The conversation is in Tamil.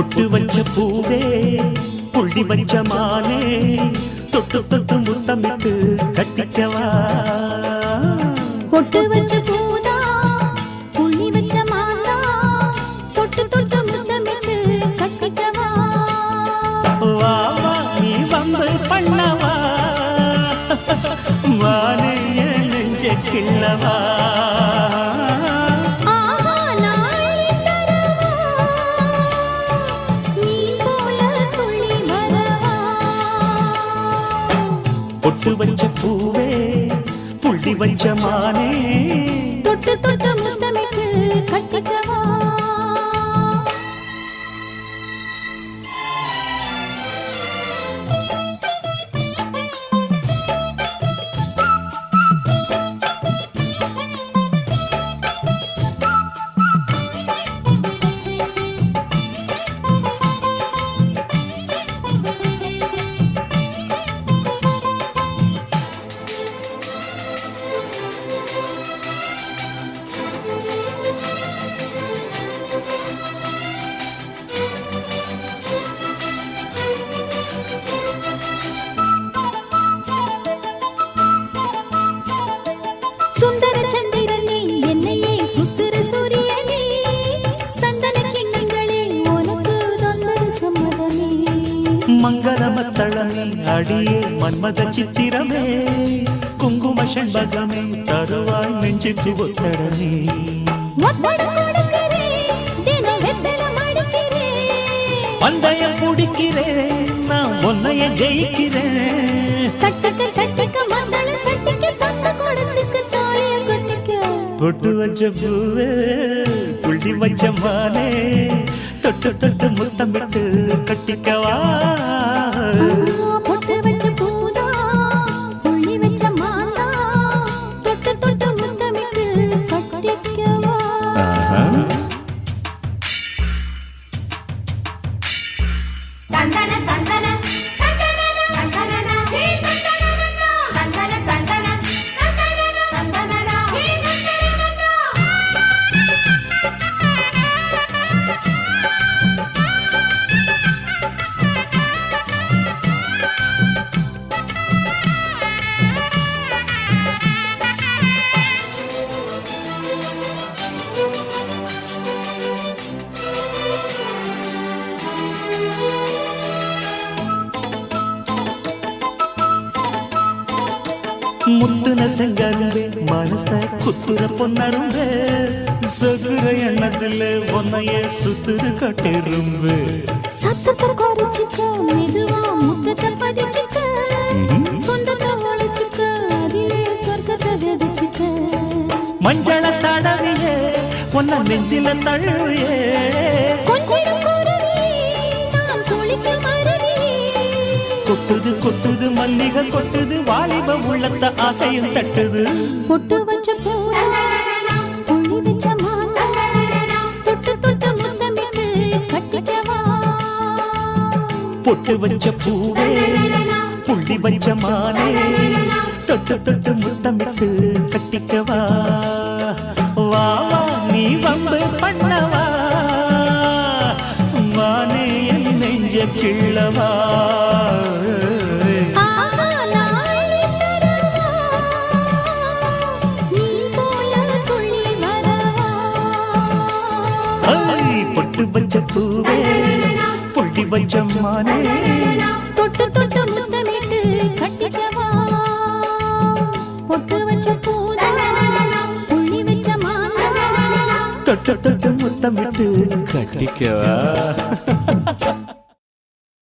பொட்டு வச்ச பூவே புள்ளி வச்ச மானே தொட்டு தொட்டு முத்தமிட்டு கட்டிக்கவா? பொட்டு வச்ச பூதா புள்ளி வச்ச மாதா தொட்டு தொட்டு முத்தமிட்டு கட்டிக்கவா? வா வா நீ வந்து பண்ணவா? வானே நெஞ்ச கிள்ளவா? பொட்டு வச்ச பூவே புள்ளி வச்ச மானே. தொட்டு தொட்டு முத்தமிட்டு கட்டிக்கவா மங்களமத்தளமே அடியே மன்மத சித்திரமே குங்கும செண்பகமே தருவாய் நெஞ்சுக்கு ஒத்தடமே ஒத்தட கொடுக்கிறே தினம் வெத்தல மடிக்கிறே பந்தயம் பிடிக்கிறேன் நான் உன்னைய ஜெயிக்கிறேன் பொட்டு வச்ச பூவே புள்ளி வச்ச மானே தொட்டு தொட்டு முத்தமிட்டு கட்டிக்கவா? பொட்டு முத்துன செங்கரும்பே மனச குத்துற பொன்னரும்பே. சொகுற எண்ணத்துல உன்னைய சுத்துரு கட்டிரும்பு. சத்தத்தை குறைச்சுக்க மெதுவா முத்தத்தை பதிச்சுக்க. சொந்தத்தை ஒழிச்சுக்க அதிலே சொர்க்கத்தை விதைச்சுக்க. மஞ்சள தடவியே உன்ன நெஞ்சில தழுவியே. கொஞ்சிடும் குருவி நான் குளிக்க கொட்டுது கொட்டுது மல்லிகை கொட்டுது வாலிப உள்ளத்த ஆசையும் தட்டுது. பொட்டு வச்ச பூரா புள்ளி வச்ச தொட்டு தொட்டு முத்தமிட்டு கட்டிக்கவா பொட்டு வச்ச பூவே புள்ளி வச்ச மானே தொட்டு தொட்டு முத்தமிட்டு பொட்டு வச்ச பூவே புள்ளி வச்ச மானே தொட்டு தொட்டு முத்தமிட்டு கட்டிக்கவா? பொட்டு வச்ச பூதா புள்ளி வச்ச தொட்டு தொட்டு முத்தமிட்டு கட்டிக்கவா?